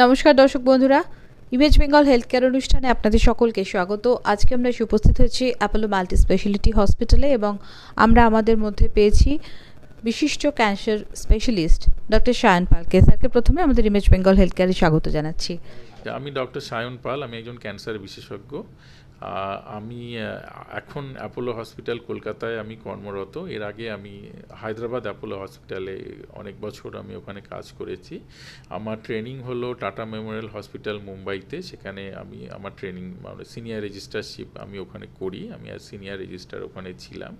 নমস্কার দর্শক বন্ধুরা, ইমেজ বেঙ্গল হেলথ কেয়ার অনুষ্ঠানে আপনাদের সকলকে স্বাগত। আজকে আমরা এসে উপস্থিত হয়েছি অ্যাপোলো মাল্টি স্পেশালিটি হসপিটালে এবং আমরা আমাদের মধ্যে পেয়েছি বিশিষ্ট ক্যান্সার স্পেশালিস্ট ডক্টর সায়ন পালকে। স্যারকে প্রথমে আমাদের ইমেজ বেঙ্গল হেলথ কেয়ারে স্বাগত জানাচ্ছি। আমি ডক্টর সায়ন পাল, আমি একজন ক্যান্সার বিশেষজ্ঞ। আমি এখন অ্যাপোলো হসপিটাল কলকাতায় আমি কর্মরত। এর আগে আমি হায়দ্রাবাদ অ্যাপোলো হসপিটালে অনেক বছর আমি ওখানে কাজ করেছি। আমার ট্রেনিং হলো টাটা মেমোরিয়াল হসপিটাল মুম্বাইতে। সেখানে আমি, আমার ট্রেনিং মানে সিনিয়র রেজিস্ট্রারশিপ আমি ওখানে করি। আমি আর সিনিয়র রেজিস্ট্রার ওখানে ছিলাম।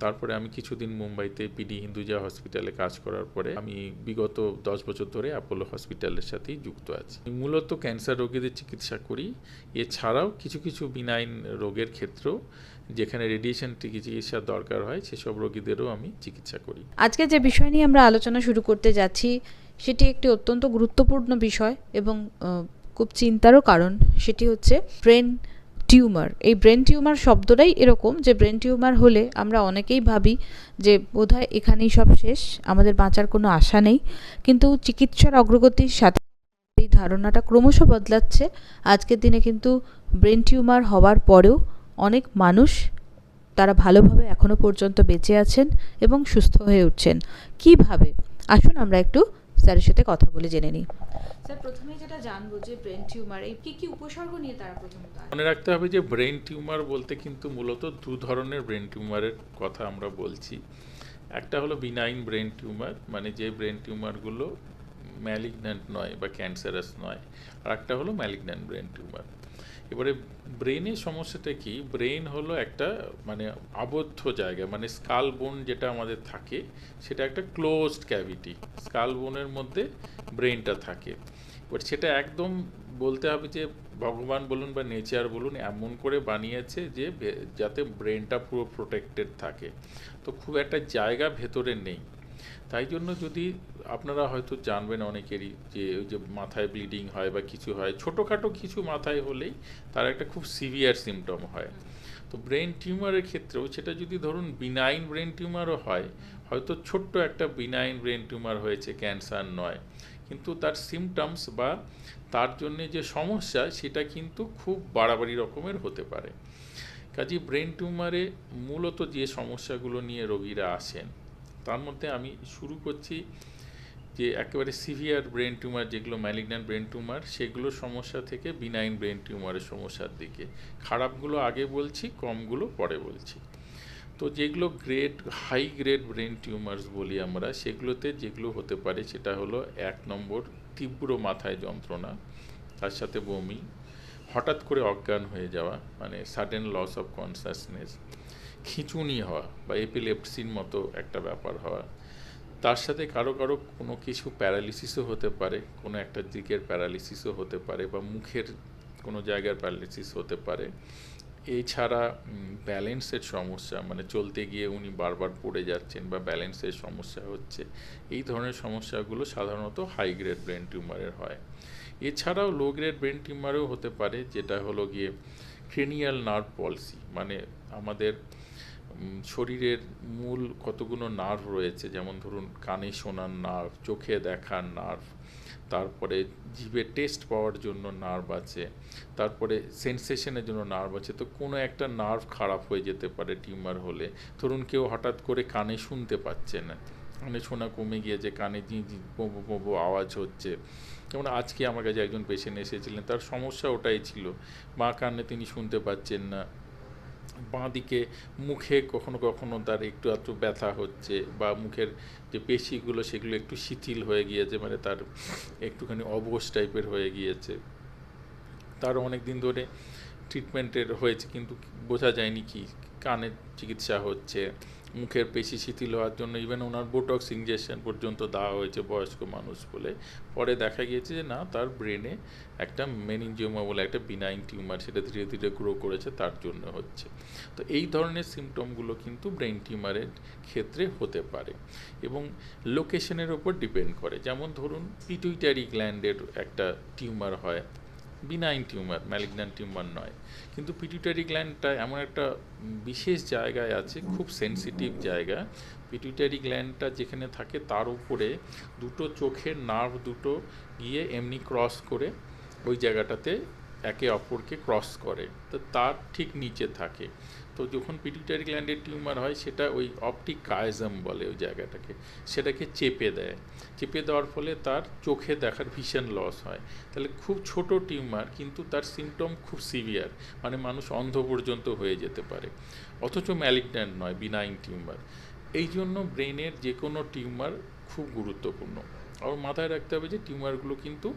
তারপরে আমি কিছুদিন মুম্বাইতে পিডি হিন্দুজা হসপিটালে কাজ করার পরে আমি বিগত দশ বছর ধরে অ্যাপোলো হসপিটালের সাথেই যুক্ত আছি। মূলত ক্যান্সার রোগীদের চিকিৎসা করি। এছাড়াও কিছু কিছু বিনাইন রোগের ক্ষেত্রেও যেখানে রেডিয়েশন চিকিৎসার দরকার হয়, সেসব রোগীদেরও আমি চিকিৎসা করি। আজকে যে বিষয় নিয়ে আমরা আলোচনা শুরু করতে যাচ্ছি, সেটি একটি অত্যন্ত গুরুত্বপূর্ণ বিষয় এবং খুব চিন্তারও কারণ। সেটি হচ্ছে ব্রেন টিউমার। এই ব্রেন টিউমার শব্দটাই এরকম যে ব্রেন টিউমার হলে আমরা অনেকেই ভাবি যে বোধহয় এখানেই সব শেষ, আমাদের বাঁচার কোনো আশা নেই। কিন্তু চিকিৎসার অগ্রগতির সাথে এই ধারণাটা ক্রমশ বদলাচ্ছে। আজকের দিনে কিন্তু ব্রেন টিউমার হওয়ার পরেও অনেক মানুষ তারা ভালোভাবে এখনও পর্যন্ত বেঁচে আছেন এবং সুস্থ হয়ে উঠছেন। কীভাবে? আসুন আমরা একটু স্যারের সাথে কথা বলে জেনে নিই। স্যার প্রথমে যেটা জানব যে ব্রেন টিউমার এই কি কি উপসর্গ নিয়ে তারা প্রথমত মনে রাখতে হবে যে ব্রেন টিউমার বলতে কিন্তু মূলত দু ধরনের ব্রেন টিউমারের কথা আমরা বলছি। একটা হলো বিনাইন ব্রেন টিউমার মানে যে ব্রেন টিউমারগুলো ম্যালিগন্যান্ট নয় বা ক্যান্সারাস নয়। আর একটা হলো ম্যালিগন্যান্ট ব্রেন টিউমার এবারে ব্রেনের সমস্যাটা কি? ব্রেন হলো একটা মানে আবদ্ধ জায়গা মানে স্কাল বোন যেটা আমাদের থাকে, সেটা একটা ক্লোজড ক্যাভিটি স্কাল বোনের মধ্যে ব্রেনটা থাকে। এবার সেটা একদম বলতে হবে যে ভগবান বলুন বা নেচার বলুন, এমন করে বানিয়েছে যে যাতে ব্রেনটা পুরো প্রোটেক্টেড থাকে। তো খুব একটা জায়গা ভেতরে নেই। তাই জন্য যদি আপনারা হয়তো জানবেন অনেকেরই যে ওই যে মাথায় ব্লিডিং হয় বা কিছু হয়, ছোটোখাটো কিছু মাথায় হলেই তার একটা খুব সিভিয়ার সিমটম হয়। তো ব্রেন টিউমারের ক্ষেত্রেও সেটা যদি ধরুন বিনাইন ব্রেন টিউমারও হয়, হয়তো ছোট্ট একটা বিনাইন ব্রেন টিউমার হয়েছে ক্যান্সার নয়। কিন্তু তার সিমটমস বা তার জন্যে যে সমস্যা, সেটা কিন্তু খুব বাড়াবাড়ি রকমের হতে পারে। কাজে ব্রেন টিউমারে মূলত যে সমস্যাগুলো নিয়ে রোগীরা আসেন তার মধ্যে আমি শুরু করছি যে একেবারে সিভিয়ার ব্রেন টিউমার যেগুলো ম্যালিগন্যান্ট ব্রেন টিউমার, সেগুলো সমস্যা থেকে বিনাইন ব্রেন টিউমারের সমস্যার দিকে। খারাপগুলো আগে বলছি, কমগুলো পরে বলছি। তো যেগুলো grade high grade brain tumours বলি আমরা, সেগুলোতে যেগুলো হতে পারে সেটা হলো এক নম্বর তীব্র মাথায় যন্ত্রণা, তার সাথে বমি, হঠাৎ করে অজ্ঞান হয়ে যাওয়া মানে সাডেন লস অফ কনসাসনেস খিঁচুনি হওয়া বা এপিলেপসির মতো একটা ব্যাপার হওয়া। তার সাথে কারও কারও কোনো কিছু প্যারালিসিসও হতে পারে, কোনো একটা দিকের প্যারালিসিসও হতে পারে বা মুখের কোনো জায়গার প্যারালিসিস হতে পারে। এছাড়া ব্যালেন্সের সমস্যা মানে চলতে গিয়ে উনি বারবার পড়ে যাচ্ছেন বা ব্যালেন্সের সমস্যা হচ্ছে, এই ধরনের সমস্যাগুলো সাধারণত হাই গ্রেড ব্রেন টিউমারের হয়। এছাড়াও লো গ্রেড ব্রেন টিউমারও হতে পারে, যেটা হলো গিয়ে ক্রেনিয়াল নার্ভ পলসি মানে আমাদের শরীরের মূল কতগুলো নার্ভ রয়েছে? যেমন ধরুন, কানে শোনার নার্ভ চোখে দেখার নার্ভ তারপরে জিভে টেস্ট পাওয়ার জন্য নার্ভ আছে, তারপরে সেন্সেশনের জন্য নার্ভ আছে। তো কোনো একটা নার্ভ খারাপ হয়ে যেতে পারে টিউমার হলে। ধরুন, কেউ হঠাৎ করে কানে শুনতে পাচ্ছে না। কানে শোনা কমে গিয়েছে, কানে জি জি পোবো আওয়াজ হচ্ছে। যেমন আজকে আমার কাছে একজন পেশেন্ট এসেছিলেন, তার সমস্যা ওটাই ছিল। মা কানে তিনি শুনতে পাচ্ছেন না। বাঁ দিকে মুখে কখনো কখনো তার একটু একটু ব্যথা হচ্ছে বা মুখের যে পেশিগুলো সেগুলো একটু শিথিল হয়ে গিয়েছে মানে তার একটুখানি অবশ টাইপের হয়ে গিয়েছে। তার অনেক দিন ধরে ট্রিটমেন্টের হয়েছে, কিন্তু বোঝা যায়নি কি কানের চিকিৎসা হচ্ছে। মুখের পেশি শিথিল হওয়ার জন্য ইভেন ওনার বোটক্স ইঞ্জেকশন পর্যন্ত দেওয়া হয়েছে বয়স্ক মানুষ বলে। পরে দেখা গিয়েছে যে, না, তার ব্রেনে একটা মেনিনজিওমা বলে একটা বিনাইন টিউমার সেটা ধীরে ধীরে গ্রো করেছে, তার জন্য হচ্ছে। তো এই ধরনের সিমটমগুলো কিন্তু ব্রেন টিউমারের ক্ষেত্রে হতে পারে এবং লোকেশনের ওপর ডিপেন্ড করে। যেমন ধরুন পিটুইটারি গ্ল্যান্ডের একটা টিউমার হয় বিনাইন টিউমার ম্যালিগন্যান্ট টিউমার নয়। কিন্তু পিটিউটারি গ্ল্যান্ডটা এমন একটা বিশেষ জায়গায় আছে, খুব সেন্সিটিভ জায়গা। পিটিউটারি গ্ল্যান্ডটা যেখানে থাকে তার উপরে দুটো চোখের নার্ভ দুটো গিয়ে এমনি ক্রস করে ওই জায়গাটাতে একে অপরকে ক্রস করে। তো তার ঠিক নিচে থাকে। তো যখন পিটুইটারি গ্ল্যান্ডের টিউমার হয়, সেটা ওই অপটিক কায়াজম বলে ওই জায়গাটাকে। সেটাকে চেপে দেয়। চেপে দেওয়ার ফলে তার চোখে দেখার ভীষণ লস হয়। তাহলে খুব ছোট টিউমার কিন্তু তার সিমটম খুব সিভিয়ার মানে মানুষ অন্ধ পর্যন্ত হয়ে যেতে পারে। অথচ ম্যালিগন্যান্ট নয় বিনাইন টিউমার এই জন্য ব্রেনের যে কোনো টিউমার খুব গুরুত্বপূর্ণ। আর মাথায় রাখতে হবে যে টিউমারগুলো কিন্তু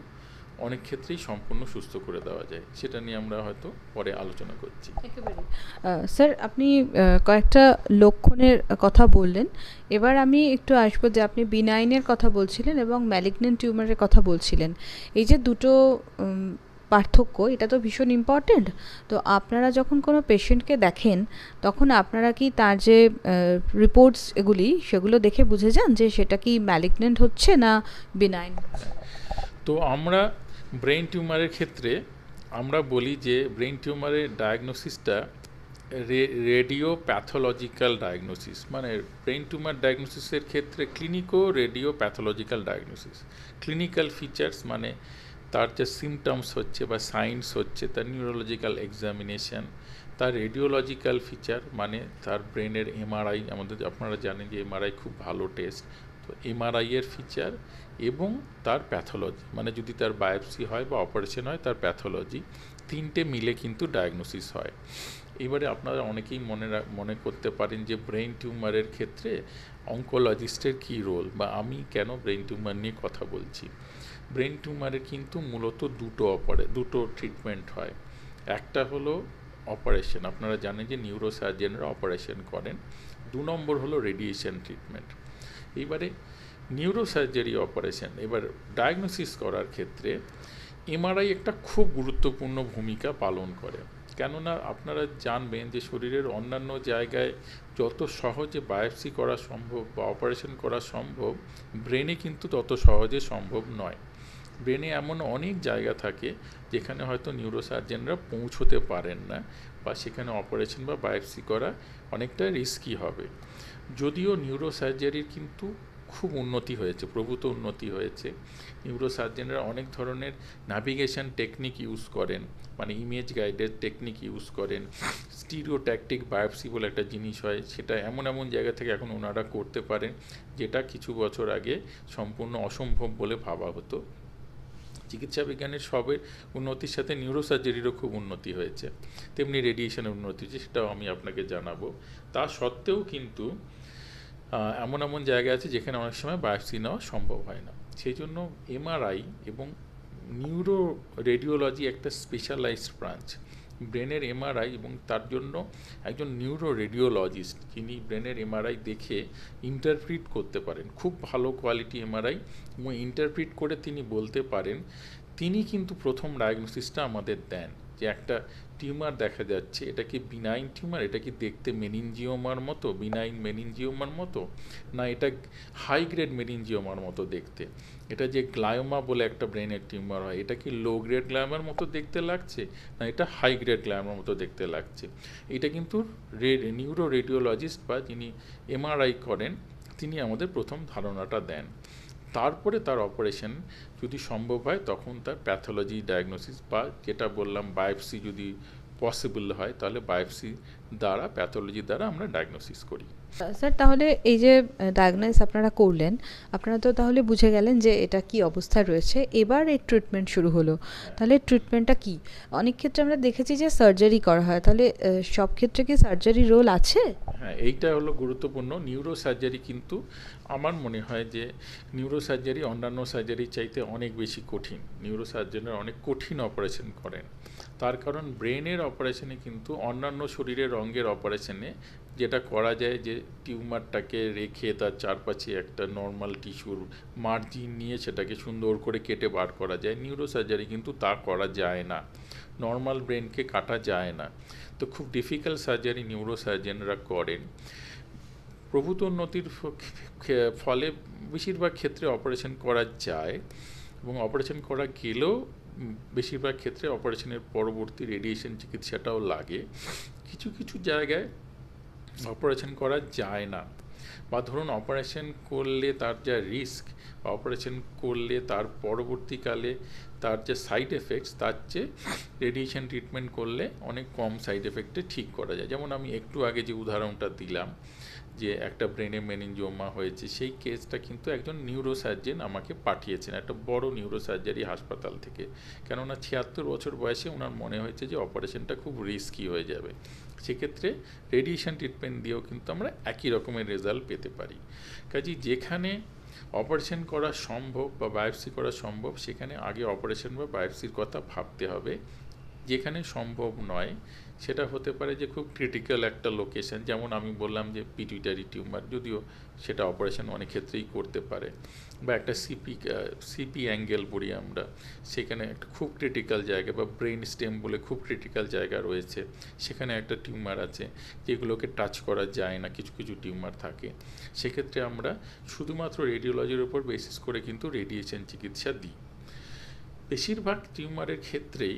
অনেক ক্ষেত্রেই সম্পূর্ণ সুস্থ করে দেওয়া যায়। সেটা নিয়ে আমরা হয়তো পরে আলোচনা করছি। স্যার আপনি কয়েকটা লক্ষণের কথা বললেন। এবার আমি একটু আসব যে আপনি বিনাইনের কথা বলছিলেন এবং ম্যালিগনেন্ট টিউমারের কথা বলছিলেন। এই যে দুটো পার্থক্য এটা তো ভীষণ ইম্পর্টেন্ট। তো আপনারা যখন কোনো পেশেন্টকে দেখেন তখন আপনারা কি তার যে রিপোর্টস এগুলি সেগুলো দেখে বুঝে যান যে সেটা কি ম্যালিগনেন্ট হচ্ছে না বিনাইন? তো আমরা ব্রেন টিউমারের ক্ষেত্রে আমরা বলি যে ব্রেন টিউমারের ডায়াগনোসিসটা রেডিও প্যাথোলজিক্যাল ডায়াগনোসিস। মানে ব্রেন টিউমার ডায়াগনোসিসের ক্ষেত্রে clinico radio pathological diagnosis. Clinical features মানে তার যে সিমটমস হচ্ছে বা সাইন্স হচ্ছে, তার নিউরোলজিক্যাল এক্সামিনেশন, তার রেডিওলজিক্যাল ফিচার মানে তার ব্রেনের এমআরআই। আমাদের, আপনারা জানেন যে এমআরআই খুব ভালো টেস্ট। তো এমআরআইয়ের ফিচার এবং তার প্যাথোলজি মানে যদি তার বায়োপসি হয় বা অপারেশন হয়, তার প্যাথোলজি তিনটে মিলে কিন্তু ডায়াগনোসিস হয়। এবারে আপনারা অনেকেই মনে মনে করতে পারেন যে ব্রেন টিউমারের ক্ষেত্রে অঙ্কোলজিস্টের কী রোল বা আমি কেন ব্রেন টিউমার নিয়ে কথা বলছি? ব্রেন টিউমারের কিন্তু মূলত দুটো অপারে দুটো ট্রিটমেন্ট হয়। একটা হলো অপারেশন আপনারা জানেন যে নিউরোসার্জেনরা অপারেশন করেন। দু নম্বর হলো রেডিয়েশন ট্রিটমেন্ট এইবারে নিউরোসার্জারি অপারেশন এবার ডায়াগনোসিস করার ক্ষেত্রে এমআরআই একটা খুব গুরুত্বপূর্ণ ভূমিকা পালন করে। কেননা আপনারা জানবেন যে শরীরের অন্যান্য জায়গায় যত সহজে বায়োপসি করা সম্ভব বা অপারেশন করা সম্ভব ব্রেনে কিন্তু তত সহজে সম্ভব নয়। ব্রেনে এমন অনেক জায়গা থাকে যেখানে হয়তো নিউরোসার্জেনরা পৌঁছতে পারেন না বা সেখানে অপারেশন বা বায়োপসি করা অনেকটা রিস্কি হবে। যদিও নিউরোসার্জারির কিন্তু খুব উন্নতি হয়েছে, প্রভূত উন্নতি হয়েছে। নিউরোসার্জেনরা অনেক ধরনের নাভিগেশন টেকনিক ইউজ করেন মানে ইমেজ গাইডেড টেকনিক ইউজ করেন। স্টিরিওট্যাকটিক বায়োপসি বলে একটা জিনিস হয়, সেটা এমন এমন জায়গা থেকে এখন ওনারা করতে পারেন, যেটা কিছু বছর আগে সম্পূর্ণ অসম্ভব বলে ভাবা হতো। চিকিৎসা বিজ্ঞানের সবের উন্নতির সাথে নিউরোসার্জারিরও খুব উন্নতি হয়েছে। তেমনি রেডিয়েশনের উন্নতি হয়েছে, সেটাও আমি আপনাকে জানাব। তা সত্ত্বেও কিন্তু এমন এমন জায়গা আছে যেখানে অনেক সময় বায়োপসি নেওয়া সম্ভব হয় না। সেই জন্য এমআরআই এবং নিউরো রেডিওলজি একটা স্পেশালাইজড ব্রাঞ্চ ব্রেনের এমআরআই এবং তার জন্য একজন নিউরো রেডিওলজিস্ট যিনি ব্রেনের এমআরআই দেখে ইন্টারপ্রিট করতে পারেন। খুব ভালো কোয়ালিটি এমআরআই এবং ইন্টারপ্রিট করে তিনি বলতে পারেন। তিনি কিন্তু প্রথম ডায়াগনোসিসটা আমাদের দেন যে একটা টিউমার দেখা যাচ্ছে, এটা কি বিনাইন টিউমার, এটা কি দেখতে মেনিনজিওমার মতো বিনাইন মেনিনজিওমার মতো, না এটা হাই গ্রেড মেনিনজিওমার মতো দেখতে। এটা যে গ্লায়োমা বলে একটা ব্রেনের টিউমার হয়, এটা কি লো গ্রেড গ্লায়োমার মতো দেখতে লাগছে? না, এটা হাই গ্রেড গ্লায়োমার মতো দেখতে লাগছে। এটা কিন্তু নিউরো রেডিওলজিস্ট বা যিনি এমআরআই করেন, তিনি আমাদের প্রথম ধারণাটা দেন। তারপরে তার অপারেশন যদি সম্ভব হয়, তখন তার প্যাথোলজি ডায়াগনোসিস বা যেটা বললাম বায়োপসি যদি পসিবল হয় তাহলে বায়োপসি দ্বারা প্যাথোলজি দ্বারা আমরা ডায়াগনোসিস করি। স্যার তাহলে এই যে ডায়াগনোস আপনারা করলেন আপনারা তো তাহলে বুঝে গেলেন যে এটা কি অবস্থায় রয়েছে। এবার এই ট্রিটমেন্ট শুরু হলো। তাহলে ট্রিটমেন্টটা কি? অনেক ক্ষেত্রে আমরা দেখেছি যে সার্জারি করা হয়। তাহলে সব ক্ষেত্রে কি সার্জারি রোল আছে? হ্যাঁ এইটা হলো গুরুত্বপূর্ণ। নিউরো সার্জারি কিন্তু আমার মনে হয় যে নিউরো সার্জারি অন্যান্য সার্জারির চাইতে অনেক বেশি কঠিন। নিউরো সার্জনরা অনেক কঠিন অপারেশন করেন। তার কারণ ব্রেনের অপারেশনে কিন্তু অন্যান্য শরীরের অঙ্গের অপারেশনে যেটা করা যায় যে টিউমারটাকে রেখে তার চারপাশে একটা নর্মাল টিস্যুর মার্জিন নিয়ে সেটাকে সুন্দর করে কেটে বার করা যায়। নিউরো সার্জারি কিন্তু তা করা যায় না। নর্মাল ব্রেনকে কাটা যায় না। তো খুব ডিফিকাল্ট সার্জারি নিউরো সার্জনরা করেন প্রভূত উন্নতির ফলে বেশিরভাগ ক্ষেত্রে অপারেশন করা যায় এবং অপারেশন করা গেলেও বেশিরভাগ ক্ষেত্রে অপারেশনের পরবর্তী রেডিয়েশন চিকিৎসাটাও লাগে। কিছু কিছু জায়গায় অপারেশন করা যায় না। বা ধরুন অপারেশন করলে তার যা রিস্ক বা অপারেশন করলে তার পরবর্তীকালে তার যে সাইড এফেক্টস তার চেয়ে রেডিয়েশন ট্রিটমেন্ট করলে অনেক কম সাইড এফেক্টে ঠিক করা যায়। যেমন আমি একটু আগে যে উদাহরণটা দিলাম যে একটা ব্রেনে মেনিনজোমা হয়েছে, সেই কেসটা কিন্তু একজন নিউরোসার্জেন আমাকে পাঠিয়েছেন, একটা বড় নিউরোসার্জারি হাসপাতাল থেকে। কেননা ছিয়াত্তর বছর বয়সে ওনার মনে হয়েছে যে অপারেশনটা খুব রিস্কি হয়ে যাবে। সেক্ষেত্রে রেডিয়েশন ট্রিটমেন্ট দিয়েও কিন্তু আমরা একই রকমের রেজাল্ট পেতে পারি। কাজেই যেখানে অপারেশন করা সম্ভব বা বায়োপসি করা সম্ভব, সেখানে আগে অপারেশন বা বায়োপসির কথা ভাবতে হবে। যেখানে সম্ভব নয় সেটা হতে পারে যে খুব ক্রিটিক্যাল একটা লোকেশন যেমন আমি বললাম যে পিটুইটারি টিউমার যদিও সেটা অপারেশন অনেক ক্ষেত্রেই করতে পারে। বা একটা সিপি সিপি অ্যাঙ্গেল বলি আমরা, সেখানে একটা খুব ক্রিটিক্যাল জায়গা বা ব্রেন স্টেম বলে খুব ক্রিটিক্যাল জায়গা রয়েছে, সেখানে একটা টিউমার আছে, যেগুলোকে টাচ করা যায় না, কিছু কিছু টিউমার থাকে। সেক্ষেত্রে আমরা শুধুমাত্র রেডিওলজির উপর বেসিস করে কিন্তু রেডিয়েশন চিকিৎসা দিই। বেশিরভাগ টিউমারের ক্ষেত্রেই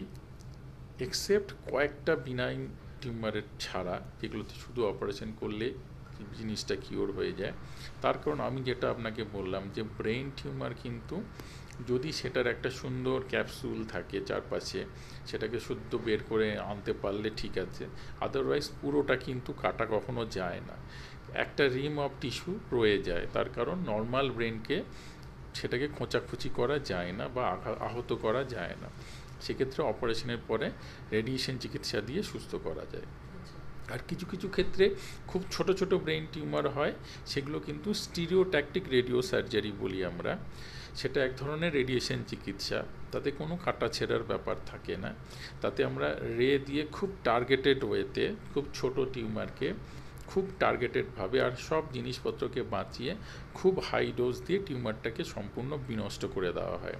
এক্সেপ্ট কয়েকটা বিনাইন টিউমারের ছাড়া যেগুলোতে শুধু অপারেশন করলে জিনিসটা কিওর হয়ে যায়। তার কারণ আমি যেটা আপনাকে বললাম যে ব্রেন টিউমার কিন্তু যদি সেটার একটা সুন্দর ক্যাপসুল থাকে চারপাশে, সেটাকে শুদ্ধ বের করে আনতে পারলে ঠিক আছে। আদারওয়াইজ পুরোটা কিন্তু কাটা কখনো যায় না। একটা রিম অফ টিস্যু রয়ে যায়, তার কারণ নর্মাল ব্রেনকে সেটাকে খোঁচাখুচি করা যায় না বা আহত করা যায় না। সেক্ষেত্রে অপারেশনের পরে রেডিয়েশন চিকিৎসা দিয়ে সুস্থ করা যায়। আর কিছু কিছু ক্ষেত্রে খুব ছোট ছোট ব্রেন টিউমার হয়, সেগুলো কিন্তু স্টিরিওট্যাকটিক রেডিও সার্জারি বলি আমরা। সেটা এক ধরনের রেডিয়েশন চিকিৎসা, তাতে কোনো কাটা ছেঁড়ার ব্যাপার থাকে না। তাতে আমরা রে দিয়ে খুব টার্গেটেড ওয়েতে খুব ছোট টিউমারকে খুব টার্গেটেডভাবে আর সব জিনিসপত্রকে বাঁচিয়ে খুব হাই ডোজ দিয়ে টিউমারটাকে সম্পূর্ণ বিনষ্ট করে দেওয়া হয়।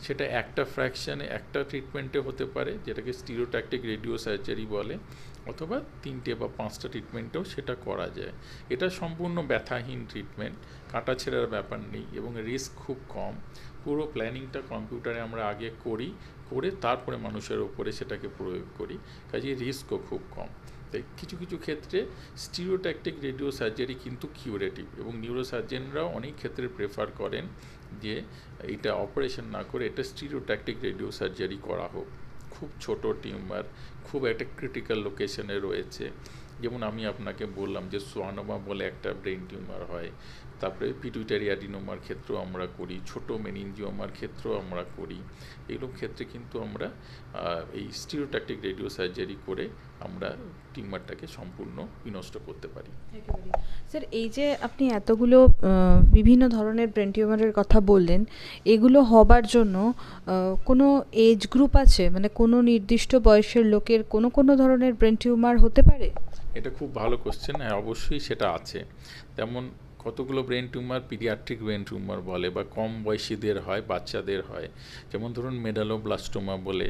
সেটা একটা ফ্র্যাকশানে একটা ট্রিটমেন্টে হতে পারে, যেটাকে স্টিরিওট্যাকটিক রেডিও সার্জারি বলে, অথবা তিনটে বা পাঁচটা ট্রিটমেন্টেও সেটা করা যায়। এটা সম্পূর্ণ ব্যথাহীন ট্রিটমেন্ট কাটা ছেঁড়ার ব্যাপার নেই এবং রিস্ক খুব কম। পুরো প্ল্যানিংটা কম্পিউটারে আমরা আগে করি, করে তারপরে মানুষের ওপরে সেটাকে প্রয়োগ করি কাজে রিস্কও খুব কম। তাই কিছু কিছু ক্ষেত্রে স্টিরিওট্যাকটিক রেডিও সার্জারি কিন্তু কিউরেটিভ এবং নিউরোসার্জেনরাও অনেক ক্ষেত্রে প্রেফার করেন যে এটা অপারেশন না করে এটা স্টিরিওট্যাকটিক রেডিও সার্জারি করা হোক। খুব ছোট টিউমার খুব একটা ক্রিটিক্যাল লোকেশনে রয়েছে। যেমন আমি আপনাকে বললাম যে সোয়ানোমা বলে একটা ব্রেন টিউমার হয়, তারপরে পিটুইটারি অ্যাডিনোমার ক্ষেত্রেও আমরা করি, ছোট মেনিনজিওমার ক্ষেত্রেও আমরা করি। এগুলো ক্ষেত্রে কিন্তু আমরা এই স্টিরিওট্যাকটিক রেডিও সার্জারি করে আমরা টিউমারটাকে সম্পূর্ণ বিনষ্ট করতে পারি। স্যার, এই যে আপনি এতগুলো বিভিন্ন ধরনের ব্রেন টিউমারের কথা বললেন, এগুলো হবার জন্য কোনো এজ গ্রুপ আছে? মানে কোনো নির্দিষ্ট বয়সের লোকের কোনো কোনো ধরনের ব্রেন টিউমার হতে পারে? এটা খুব ভালো কোশ্চেন হ্যাঁ অবশ্যই সেটা আছে। তেমন কতগুলো brain tumour paediatric brain tumour বলে বা কম বয়সীদের হয়, বাচ্চাদের হয়। যেমন ধরুন মেডালোব্লাস্টোমা বলে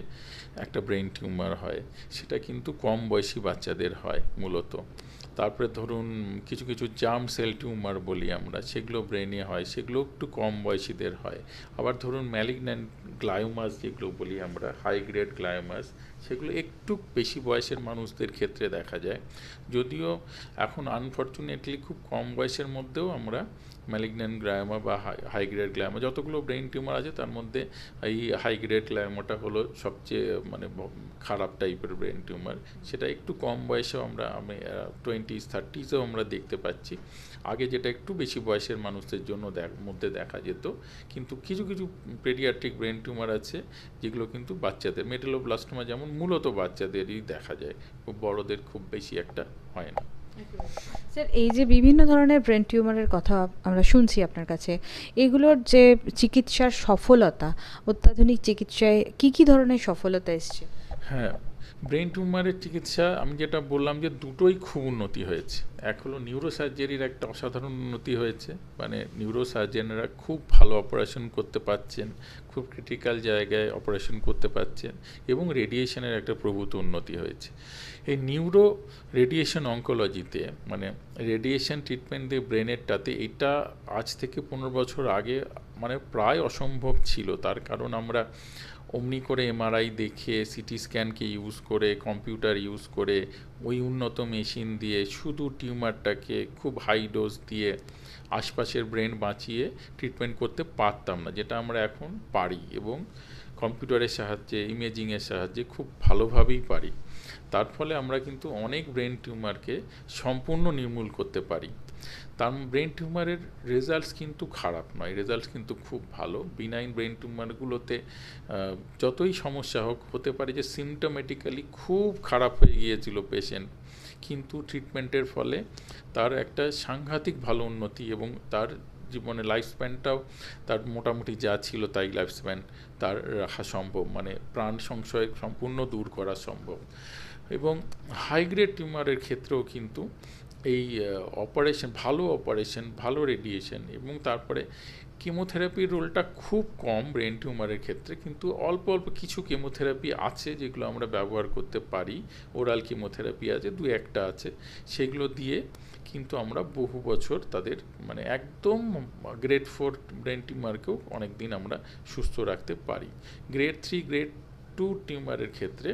একটা ব্রেন টিউমার হয়, সেটা কিন্তু কম বয়সী বাচ্চাদের হয় মূলত। তারপরে ধরুন কিছু কিছু জাম সেল টিউমার বলি আমরা, সেগুলো ব্রেনে হয়, সেগুলো একটু কম বয়সীদের হয়। আবার ধরুন ম্যালিগন্যান্ট গ্লায়োমাস যেগুলো বলি আমরা হাই গ্রেড গ্লায়োমাস সেগুলো একটু বেশি বয়সের মানুষদের ক্ষেত্রে দেখা যায়। যদিও এখন আনফর্চুনেটলি খুব কম বয়সের মধ্যেও আমরা ম্যালিগন্যান্ট গ্লায়োমা বা হাই গ্রেড গ্লায়োমা যতগুলো ব্রেন টিউমার আছে, তার মধ্যে এই হাই গ্রেড গ্লায়োমাটা হলো সবচেয়ে মানে খারাপ টাইপের ব্রেন টিউমার সেটা একটু কম বয়সেও আমরা, আমি টোয়েন্টিস থার্টিসেও আমরা দেখতে পাচ্ছি। আগে যেটা একটু বেশি বয়সের মানুষদের জন্য মধ্যে দেখা যেত। কিন্তু কিছু কিছু পেডিয়াট্রিক ব্রেন টিউমার আছে, যেগুলো কিন্তু বাচ্চাদের মেটেলোব্লাস্টোমা যেমন মূলত বাচ্চাদেরই দেখা যায়। খুব বড়দের খুব বেশি একটা হয় না। স্যার, এই যে বিভিন্ন ধরনের ব্রেন টিউমারের কথা আমরা শুনছি আপনার কাছে, এগুলোর যে চিকিৎসার সফলতা, অত্যাধুনিক চিকিৎসায় কি কি ধরনের সফলতা এসছে? হ্যাঁ ব্রেন টিউমারের চিকিৎসা, আমি যেটা বললাম যে দুটোই খুব উন্নতি হয়েছে। এক হলো নিউরোসার্জারির একটা অসাধারণ উন্নতি হয়েছে। মানে নিউরোসার্জেনরা খুব ভালো অপারেশন করতে পারছেন, খুব ক্রিটিক্যাল জায়গায় অপারেশন করতে পারছেন এবং রেডিয়েশনের একটা প্রভূত উন্নতি হয়েছে। এই নিউরো রেডিয়েশন অঙ্কোলজিতে মানে রেডিয়েশন ট্রিটমেন্ট দিয়ে ব্রেনেরটাতে এটা আজ থেকে পনেরো বছর আগে মানে প্রায় অসম্ভব ছিল। তার কারণ আমরা অমনি করে এমআরআই দেখে সিটি স্ক্যানকে ইউজ করে কম্পিউটার ইউজ করে, ওই উন্নত মেশিন দিয়ে শুধু টিউমারটাকে খুব হাই ডোজ দিয়ে আশপাশের ব্রেন বাঁচিয়ে ট্রিটমেন্ট করতে পারতাম না, যেটা আমরা এখন পারি এবং কম্পিউটারের সাহায্যে, ইমেজিংয়ের সাহায্যে খুব ভালোভাবেই পারি। তার ফলে আমরা কিন্তু অনেক ব্রেন টিউমারকে সম্পূর্ণ নির্মূল করতে পারি। তার ব্রেন টিউমারের রেজাল্টস কিন্তু খারাপ নয়, রেজাল্টস কিন্তু খুব ভালো। বিনাইন ব্রেন টিউমারগুলোতে যতই সমস্যা হোক, হতে পারে যে সিমটোমেটিক্যালি খুব খারাপ হয়ে গিয়েছিল পেশেন্ট কিন্তু ট্রিটমেন্টের ফলে তার একটা সাংঘাতিক ভালো উন্নতি এবং তার জীবনে লাইফ স্প্যানটাও তার মোটামুটি যা ছিল তাই লাইফ স্প্যান তার রাখা সম্ভব। মানে প্রাণ সংশয় সম্পূর্ণ দূর করা সম্ভব। এবং হাইগ্রেড টিউমারের ক্ষেত্রেও কিন্তু এই অপারেশন ভালো অপারেশন ভালো রেডিয়েশন এবং তারপরে কেমোথেরাপির রোলটা খুব কম ব্রেন টিউমারের ক্ষেত্রে, কিন্তু অল্প অল্প কিছু কেমোথেরাপি আছে যেগুলো আমরা ব্যবহার করতে পারি। ওরাল কেমোথেরাপি আছে, দু একটা আছে। সেগুলো দিয়ে কিন্তু আমরা বহু বছর তাদের মানে একদম গ্রেড ফোর ব্রেন টিউমারকেও অনেক দিন আমরা সুস্থ রাখতে পারি। গ্রেড থ্রি, গ্রেড টু টিউমারের ক্ষেত্রে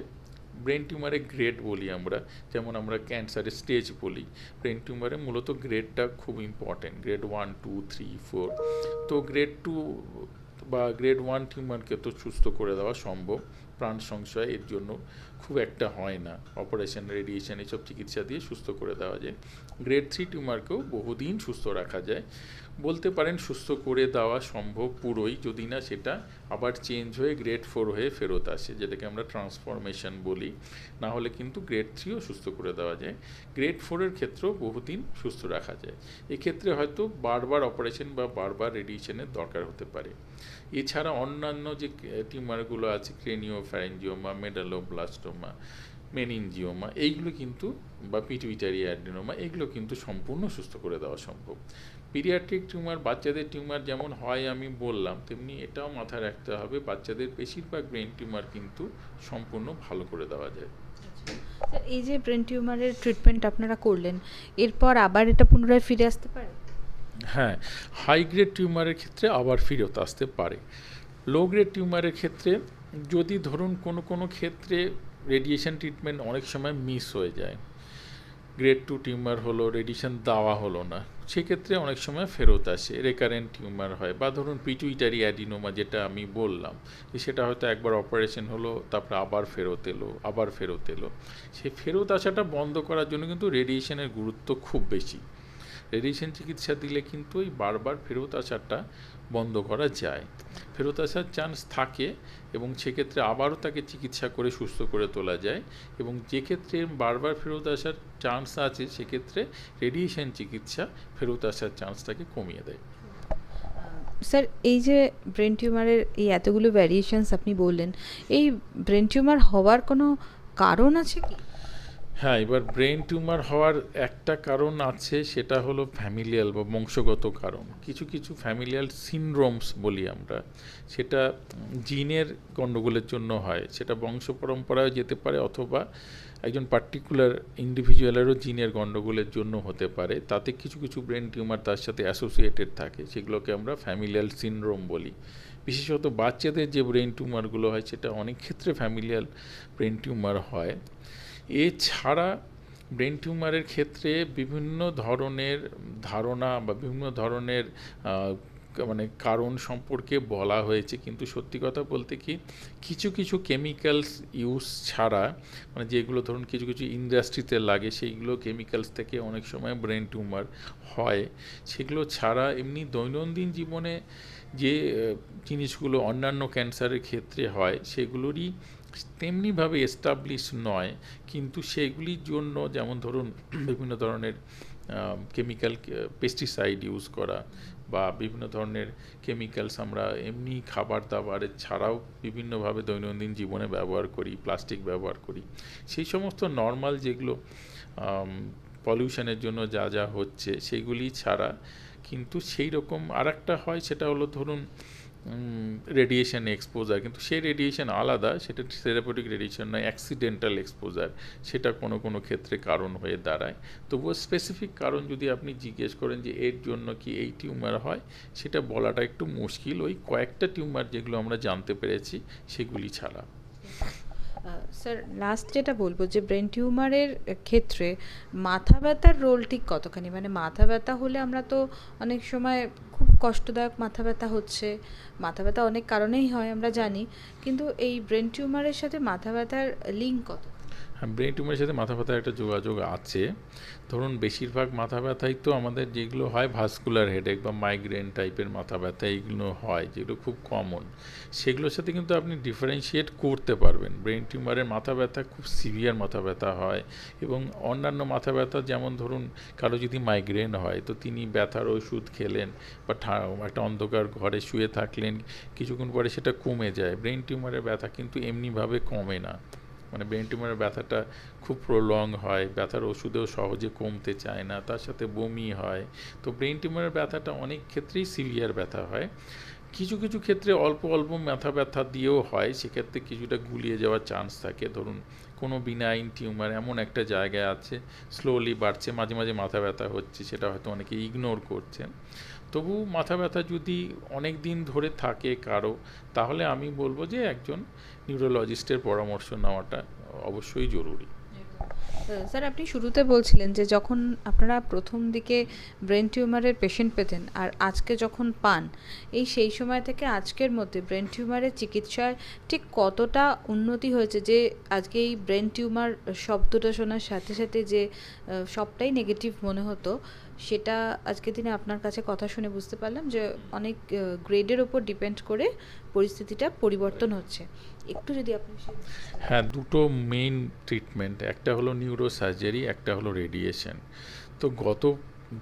ব্রেন টিউমারে গ্রেড বলি আমরা, যেমন আমরা ক্যান্সারের স্টেজ বলি ব্রেন টিউমারে মূলত গ্রেডটা খুব important grade one two three four তো গ্রেড টু বা গ্রেড ওয়ান টিউমারকে তো সুস্থ করে দেওয়া সম্ভব, প্রাণ সংশয় এর জন্য খুব একটা হয় না। অপারেশন রেডিয়েশন এসব চিকিৎসা দিয়ে সুস্থ করে দেওয়া যায়। গ্রেড থ্রি টিউমারকেও বহুদিন সুস্থ রাখা যায়। বলতে পারেন সুস্থ করে দেওয়া সম্ভব পুরোই, যদি না সেটা আবার চেঞ্জ হয়ে গ্রেড ফোর হয়ে ফেরত আসে, যেটাকে আমরা ট্রান্সফরমেশন বলি। না হলে কিন্তু গ্রেড থ্রিও সুস্থ করে দেওয়া যায়। গ্রেড ফোরের ক্ষেত্রেও বহুদিন সুস্থ রাখা যায়। এক্ষেত্রে হয়তো বারবার অপারেশন বা বারবার রেডিয়েশনের দরকার হতে পারে। এছাড়া অন্যান্য যে টিউমারগুলো আছে ক্রেনিও ফ্যারেঞ্জিওমা মেডালোব্লাস্টোমা মেনিনজিওমা এইগুলো কিন্তু বা পিটুইটারি অ্যাডিনোমা এগুলো কিন্তু সম্পূর্ণ সুস্থ করে দেওয়া সম্ভব। পিরিয়াট্রিক টিউমার বাচ্চাদের টিউমার যেমন হয় আমি বললাম তেমনি এটাও মাথায় রাখতে হবে বাচ্চাদের বেশিরভাগ ব্রেন টিউমার কিন্তু সম্পূর্ণ ভালো করে দেওয়া যায়। এই যে ব্রেন টিউমারের ট্রিটমেন্ট আপনারা করলেন এরপর আবার এটা পুনরায় ফিরে আসতে পারে? হ্যাঁ হাই গ্রেড টিউমারের ক্ষেত্রে আবার ফিরত আসতে পারে। লো গ্রেড টিউমারের ক্ষেত্রে যদি ধরুন কোনো কোনো ক্ষেত্রে রেডিয়েশন ট্রিটমেন্ট অনেক সময় মিস হয়ে যায়। গ্রেড টু টিউমার হলো রেডিয়েশন দেওয়া হলো না। সেক্ষেত্রে অনেক সময় ফেরত আসে রেকারেন্ট টিউমার হয় বা ধরুন পিটুইটারি অ্যাডিনোমা যেটা আমি বললাম, যে সেটা হয়তো একবার অপারেশন হলো, তারপরে আবার ফেরত এলো, আবার ফেরত এলো। সেই ফেরত আসাটা বন্ধ করার জন্য কিন্তু রেডিয়েশনের গুরুত্ব খুব বেশি। রেডিয়েশন চিকিৎসা দিলে কিন্তু এই বারবার ফেরত আসাটা বন্ধ করা যায়। ফেরত আসার চান্স থাকে এবং সেক্ষেত্রে আবারও তাকে চিকিৎসা করে সুস্থ করে তোলা যায় এবং যে ক্ষেত্রে বারবার ফেরত আসার চান্স আছে, সেক্ষেত্রে রেডিয়েশন চিকিৎসা ফেরত আসার চান্সটাকে কমিয়ে দেয়। স্যার, এই যে ব্রেন টিউমারের এই এতগুলো ভ্যারিয়েশনস আপনি বললেন, এই ব্রেন টিউমার হওয়ার কোনো কারণ আছে কি? হ্যাঁ এবার ব্রেন টিউমার হওয়ার একটা কারণ আছে, সেটা হলো ফ্যামিলিয়াল বা বংশগত কারণ। কিছু কিছু ফ্যামিলিয়াল সিনড্রোমস বলি আমরা, সেটা জিনের গণ্ডগোলের জন্য হয়। সেটা বংশ পরম্পরায় যেতে পারে, অথবা একজন পার্টিকুলার ইন্ডিভিজুয়ালেরও জিনের গণ্ডগোলের জন্য হতে পারে। তাতে কিছু কিছু ব্রেন টিউমার তার সাথে অ্যাসোসিয়েটেড থাকে, সেগুলোকে আমরা ফ্যামিলিয়াল সিনড্রোম বলি। বিশেষত বাচ্চাদের যে ব্রেন টিউমারগুলো হয়, সেটা অনেক ক্ষেত্রে ফ্যামিলিয়াল ব্রেন টিউমার হয়। এছাড়া ব্রেন টিউমারের ক্ষেত্রে বিভিন্ন ধরনের ধারণা বা বিভিন্ন ধরনের মানে কারণ সম্পর্কে বলা হয়েছে। কিন্তু সত্যি কথা বলতে কি, কিছু কিছু কেমিক্যালস ইউজ ছাড়া মানে যেগুলো ধরুন কিছু কিছু ইন্ডাস্ট্রিতে লাগে, সেইগুলো কেমিক্যালস থেকে অনেক সময় ব্রেন টিউমার হয়। সেগুলো ছাড়া এমনি দৈনন্দিন জীবনে যে জিনিসগুলো অন্যান্য ক্যান্সারের ক্ষেত্রে হয়, সেগুলোরই তেমনিভাবে এস্টাবলিশ নয়, কিন্তু সেগুলির জন্য যেমন ধরুন বিভিন্ন ধরনের কেমিক্যাল পেস্টিসাইড ইউজ করা বা বিভিন্ন ধরনের কেমিক্যালস আমরা এমনি খাবার দাবারের ছাড়াও বিভিন্নভাবে দৈনন্দিন জীবনে ব্যবহার করি প্লাস্টিক ব্যবহার করি। সেই সমস্ত নর্মাল যেগুলো পলিউশনের জন্য যা যা হচ্ছে সেগুলি ছাড়া কিন্তু সেই রকম আর একটা হয়, সেটা হলো ধরুন রেডিয়েশন এক্সপোজার কিন্তু সেই রেডিয়েশন আলাদা, সেটা থেরাপিউটিক রেডিয়েশন নয় অ্যাক্সিডেন্টাল এক্সপোজার সেটা কোনো কোনো ক্ষেত্রে কারণ হয়ে দাঁড়ায়। তবুও স্পেসিফিক কারণ যদি আপনি জিজ্ঞেস করেন যে এর জন্য কি এই টিউমার হয়, সেটা বলাটা একটু মুশকিল। ওই কয়েকটা টিউমার যেগুলো আমরা জানতে পেরেছি, সেগুলি ছাড়া। স্যার লাস্ট যেটা বলব যে ব্রেন টিউমারের ক্ষেত্রে মাথা ব্যথার রোল ঠিক কতখানি? মানে মাথা ব্যথা হলে আমরা তো অনেক সময় খুব কষ্টদায়ক মাথা ব্যথা হচ্ছে। মাথা ব্যথা অনেক কারণেই হয়, আমরা জানি। কিন্তু এই ব্রেন টিউমারের সাথে মাথা ব্যথার লিঙ্ক কত? হ্যাঁ ব্রেন টিউমারের সাথে মাথা ব্যথার একটা যোগাযোগ আছে। ধরুন, বেশিরভাগ মাথা ব্যথাই তো আমাদের যেগুলো হয় ভাস্কুলার হেডেক বা মাইগ্রেন টাইপের মাথা ব্যথা, এইগুলো হয়, যেগুলো খুব কমন সেগুলোর সাথে কিন্তু আপনি ডিফারেন্সিয়েট করতে পারবেন। ব্রেন টিউমারের মাথা ব্যথা খুব সিভিয়ার মাথা ব্যথা হয় এবং অন্যান্য মাথা ব্যথা, যেমন ধরুন, কারও যদি মাইগ্রেন হয়, তো তিনি ব্যথার ওষুধ খেলেন বা একটা অন্ধকার ঘরে শুয়ে থাকলেন, কিছুক্ষণ পরে সেটা কমে যায়। ব্রেন টিউমারের ব্যথা কিন্তু এমনিভাবে কমে না। মানে ব্রেন টিউমারের ব্যথাটা খুব প্রলং হয়, ব্যথার ওষুধেও সহজে কমতে চায় না, তার সাথে বমি হয়। তো ব্রেন টিউমারের ব্যথাটা অনেক ক্ষেত্রেই সিভিয়ার ব্যথা হয়। কিছু কিছু ক্ষেত্রে অল্প অল্প মাথা ব্যথা দিয়েও হয়, সেক্ষেত্রে কিছুটা গুলিয়ে যাওয়ার চান্স থাকে। ধরুন, কোনো বিনাইন টিউমার এমন একটা জায়গায় আছে স্লোলি বাড়ছে, মাঝে মাঝে মাথা ব্যথা হচ্ছে, সেটা হয়তো অনেকে ইগনোর করছেন। তবু মাথা ব্যথা যদি অনেক দিন ধরে থাকে কারও, তাহলে আমি বলব যে একজন নিউরোলজিস্টের পরামর্শ নেওয়াটা অবশ্যই জরুরি। স্যার, আপনি শুরুতে বলছিলেন যে যখন আপনারা প্রথম দিকে ব্রেন টিউমারের পেশেন্ট পেতেন আর আজকে যখন পান, এই সেই সময় থেকে আজকের মধ্যে ব্রেন টিউমারের চিকিৎসায় ঠিক কতটা উন্নতি হয়েছে যে আজকে এই ব্রেন টিউমার শব্দটা শোনার সাথে সাথে যে সবটাই নেগেটিভ মনে হতো, সেটা আজকে দিনে আপনার কাছে কথা শুনে বুঝতে পারলাম যে অনেক গ্রেডের ওপর ডিপেন্ড করে পরিস্থিতিটা পরিবর্তন হচ্ছে। একটু যদি আপনি হ্যাঁ দুটো মেইন ট্রিটমেন্ট একটা হলো নিউরো সার্জারি একটা হলো রেডিয়েশন তো গত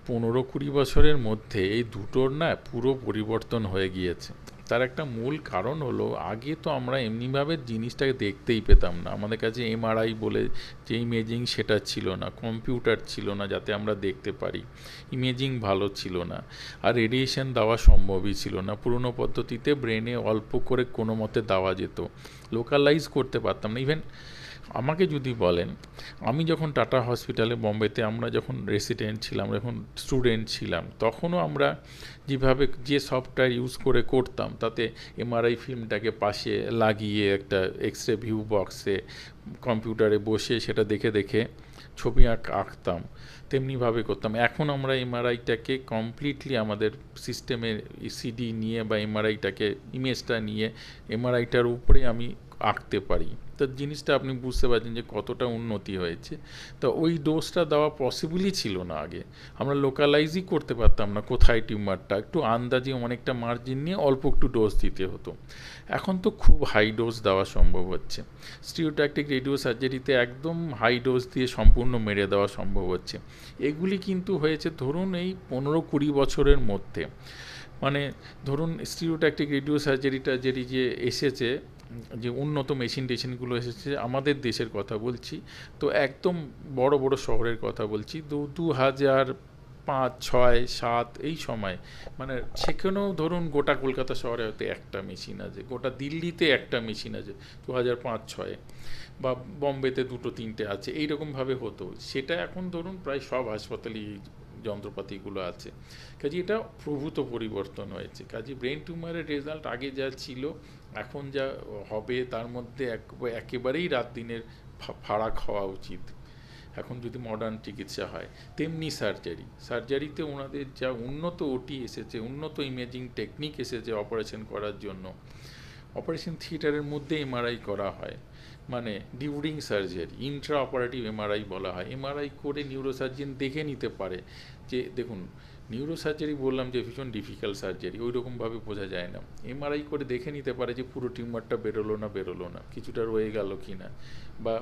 পনেরো কুড়ি বছরের মধ্যে এই দুটোর না পুরো পরিবর্তন হয়ে গিয়েছে। তার একটা মূল কারণ হলো, আগে তো আমরা এমনিভাবে জিনিসটাকে দেখতেই পেতাম না। আমাদের কাছে এমআরআই বলে যে ইমেজিং সেটা ছিল না, কম্পিউটার ছিল না যাতে আমরা দেখতে পারি। ইমেজিং ভালো ছিল না, আর রেডিয়েশন দেওয়া সম্ভবই ছিল না। পুরনো পদ্ধতিতে ব্রেনে অল্প করে কোনো মতে দেওয়া যেত। লোকালাইজ করতে পারতাম না। ইভেন আমাকে যদি বলেন, আমি যখন টাটা হসপিটালে বম্বেতে আমরা যখন রেসিডেন্ট ছিলাম, যখন স্টুডেন্ট ছিলাম, তখনও আমরা যেভাবে যে সফটওয়্যার ইউজ করে করতাম, তাতে এমআরআই ফিল্মটাকে পাশে লাগিয়ে একটা এক্স রে ভিউ বক্সে কম্পিউটারে বসে সেটা দেখে দেখে ছবি আঁক, আঁকতাম, তেমনিভাবে করতাম। এখন আমরা এমআরআইটাকে কমপ্লিটলি আমাদের সিস্টেমে সিডি নিয়ে বা এমআরআইটাকে ইমেজটা নিয়ে এমআরআইটার উপরে আমি আঁকতে পারি। তো জিনিসটা আপনি বুঝতে পারছেন যে কতটা উন্নতি হয়েছে। তো ওই ডোজটা দেওয়া পসিবলই ছিল না আগে। আমরা লোকালাইজই করতে পারতাম না কোথায় টিউমারটা একটু আন্দাজে অনেকটা মার্জিন নিয়ে অল্প একটু ডোজ দিতে হতো। এখন তো খুব হাই ডোজ দেওয়া সম্ভব হচ্ছে। স্টিওট্যাকটিক রেডিও সার্জারিতে একদম হাই ডোজ দিয়ে সম্পূর্ণ মেরে দেওয়া সম্ভব হচ্ছে। এগুলি কিন্তু হয়েছে ধরুন এই পনেরো কুড়ি বছরের মধ্যে। মানে ধরুন স্টিরিওট্যাকটিক রেডিও সার্জারিটা যেটি যে এসেছে, যে উন্নত মেশিন টেশিনগুলো এসেছে আমাদের দেশের কথা বলছি, তো একদম বড় বড় শহরের কথা বলছি। দু দু হাজার পাঁচ, ছয়, সাত এই সময় মানে সেখানেও ধরুন গোটা কলকাতা শহরে হয়তো একটা মেশিন আছে, গোটা দিল্লিতে একটা মেশিন আছে, দু হাজার পাঁচ, ছয়ে বা বম্বেতে দুটো, তিনটে আছে, এইরকমভাবে হতো। সেটা এখন ধরুন প্রায় সব হাসপাতালেই যন্ত্রপাতিগুলো আছে। কাজে এটা প্রভূত পরিবর্তন হয়েছে। কাজে ব্রেন টিউমারের রেজাল্ট আগে যা ছিল, এখন যা হবে তার মধ্যে একেবারেই রাত দিনের ফারাক হওয়া উচিত। এখন যদি মডার্ন চিকিৎসা হয়, তেমনি সার্জারি সার্জারিতে ওনাদের যা উন্নত ওটি এসেছে, উন্নত ইমেজিং টেকনিক এসেছে অপারেশন করার জন্য। অপারেশন থিয়েটারের মধ্যে এমআরআই করা হয়। মানে during surgery intra operative MRI বলা হয়। এমআরআই করে নিউরোসার্জন দেখে নিতে পারে যে, দেখুন নিউরোসার্জারি বললাম যে, ভীষণ ডিফিকাল্ট সার্জারি ওই রকমভাবে বোঝা যায় না। এমআরআই করে দেখে নিতে পারে যে, পুরো টিউমারটা বেরোলো না বেরোলো না, কিছুটা রয়ে গেল কি না বা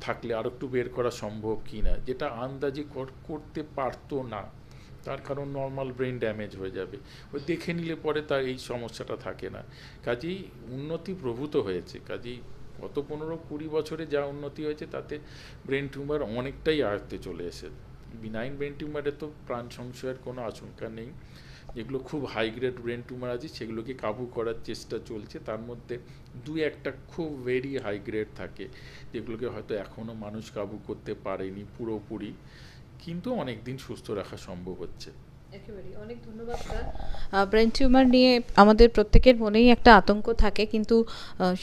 থাকলে আর একটু বের করা সম্ভব কি না যেটা আন্দাজে করতে পারতো না। তার কারণ নর্মাল ব্রেন ড্যামেজ হয়ে যাবে। ওই দেখে নিলে পরে তার এই সমস্যাটা থাকে না। কাজেই উন্নতি প্রভূত হয়েছে। কাজেই গত পনেরো কুড়ি বছরে যা উন্নতি হয়েছে, তাতে ব্রেন টিউমার অনেকটাই আয়ত্তে চলে এসেছে। বিনাইন ব্রেন টিউমারে তো প্রাণ সংশয়ের কোনো আশঙ্কা নেই। যেগুলো খুব হাই গ্রেড ব্রেন টিউমার আছে, সেগুলোকে কাবু করার চেষ্টা চলছে। তার মধ্যে দুই একটা খুব ভেরি হাই গ্রেড থাকে, যেগুলোকে হয়তো এখনও মানুষ কাবু করতে পারেনি পুরোপুরি। কিন্তু অনেক দিন সুস্থ রাখা সম্ভব হচ্ছে। ব্রেন টিউমার নিয়ে আমাদের প্রত্যেকের মনেই একটা আতঙ্ক থাকে, কিন্তু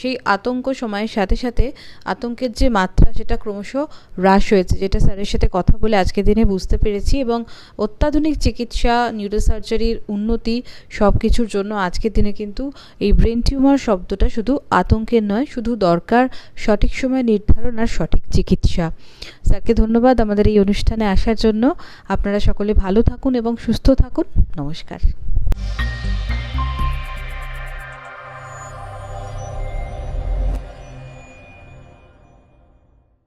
সেই আতঙ্ক সময়ের সাথে সাথে আতঙ্কের যে মাত্রা, সেটা ক্রমশ হ্রাস হয়েছে, যেটা স্যারের সাথে কথা বলে আজকের দিনে বুঝতে পেরেছি এবং অত্যাধুনিক চিকিৎসা, নিউরোসার্জারির উন্নতি সব কিছুর জন্য আজকের দিনে কিন্তু এই ব্রেন টিউমার শব্দটা শুধু আতঙ্কের নয়, শুধু দরকার সঠিক সময় নির্ধারণ আর সঠিক চিকিৎসা। স্যারকে ধন্যবাদ আমাদের এই অনুষ্ঠানে আসার জন্য। আপনারা সকলে ভালো থাকুন এবং সুস্থ থাকুন নমস্কার।